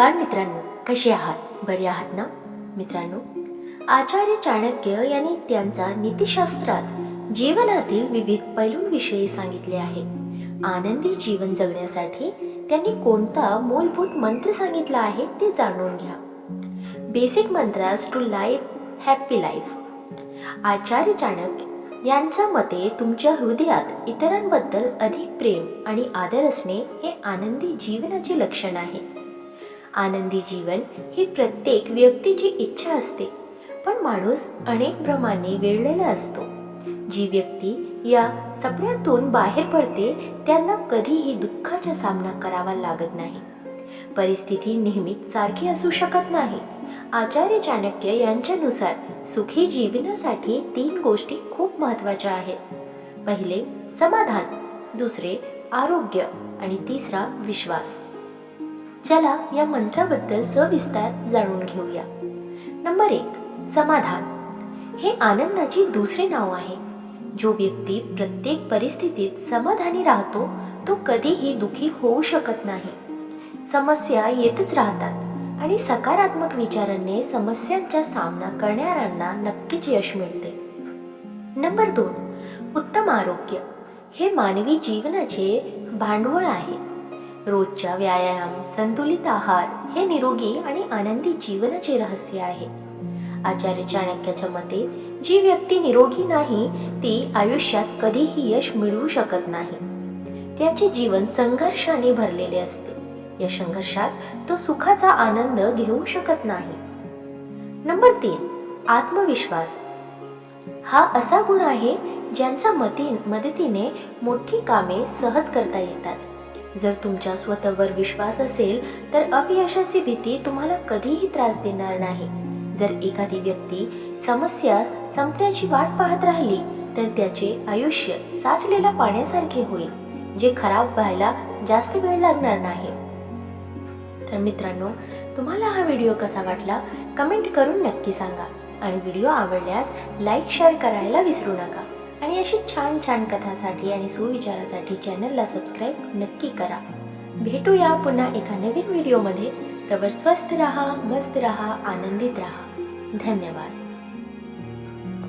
नमस्कार मित्रांनो कसे आहात? बरे आहात ना? मित्रांनो आचार्य चाणक्य यांनी त्यांचा नीतिशास्त्रात जीवनातील विविध पैलूंविषयी सांगितले आहे. आनंदी जीवन जगण्यासाठी त्यांनी कोणता मूलभूत मंत्र सांगितला आहे ते जाणून घ्या. Basic mantras to life happy life Acharya Chanakya यांच्या मते तुमच्या हृदयात इतरांबद्दल अधिक प्रेम आणि आदर असणे हे आनंदी जीवनाचे लक्षण आहे. आनंदी जीवन ही प्रत्येक व्यक्तीची इच्छा असते. पण माणूस अनेक भ्रमाने वेळलेला असतो. जी व्यक्ती या सपन्यातून बाहेर पडते त्यांना कधीही दुःखाचा सामना करावा लागत नाही. परिस्थिती नेहमीच सारखी असू शकत नाही. आचार्य चाणक्य यांच्यानुसार सुखी जीवनासाठी तीन गोष्टी खूप महत्त्वाच्या आहेत. पहिले समाधान. दुसरे आरोग्य. आणि तिसरा विश्वास. चला या मंत्राबद्दल सविस्तार जाणून घेऊया. नंबर एक समाधान. हे आनंदाचे दुसरे नाव आहे. जो व्यक्ती प्रत्येक परिस्थितीत समाधानी राहतो तो कधीही दुखी होऊ शकत नाही. समस्या येतच राहतात आणि सकारात्मक विचारांनी समस्यांचा सामना करणाऱ्यांना नक्कीच यश मिळते. नंबर दोन उत्तम आरोग्य. हे मानवी जीवनाचे भांडवल आहे. रोजच्या व्यायाम संतुलित आहार हे निरोगी आणि आनंदी जीवनाचे रहस्य आहे. आचार्य चाणक्याच्या मते जी व्यक्ती निरोगी नाही ती आयुष्यात कधीही यश मिळवू शकत नाही. त्याचे जीवन संघर्षाने भरलेले असते. या संघर्षात तो सुखाचा आनंद घेऊ शकत नाही. नंबर तीन आत्मविश्वास. हा असा गुण आहे ज्यांचा मती मदतीने मोठी कामे सहज करता येतात. जर तुमच्या स्वतःवर विश्वास असेल तर अपयशाची भीती तुम्हाला कधीही त्रास देणार नाही. जर एखादी व्यक्ती समस्या संपण्याची वाट पाहत राहिली तर त्याचे आयुष्य साचलेल्या पाण्यासारखे होईल जे खराब व्हायला जास्त वेळ लागणार नाही. तर मित्रांनो तुम्हाला हा व्हिडिओ कसा वाटला? कमेंट करून नक्की सांगा. आणि व्हिडिओ आवडल्यास लाईक शेअर करायला विसरू नका. आणि अशी छान छान कथासाठी आणि सुविचारासाठी चॅनलला सबस्क्राईब नक्की करा. भेटूया पुन्हा एका नवीन व्हिडिओमध्ये. तवर स्वस्थ रहा मस्त रहा आनंदित रहा. धन्यवाद.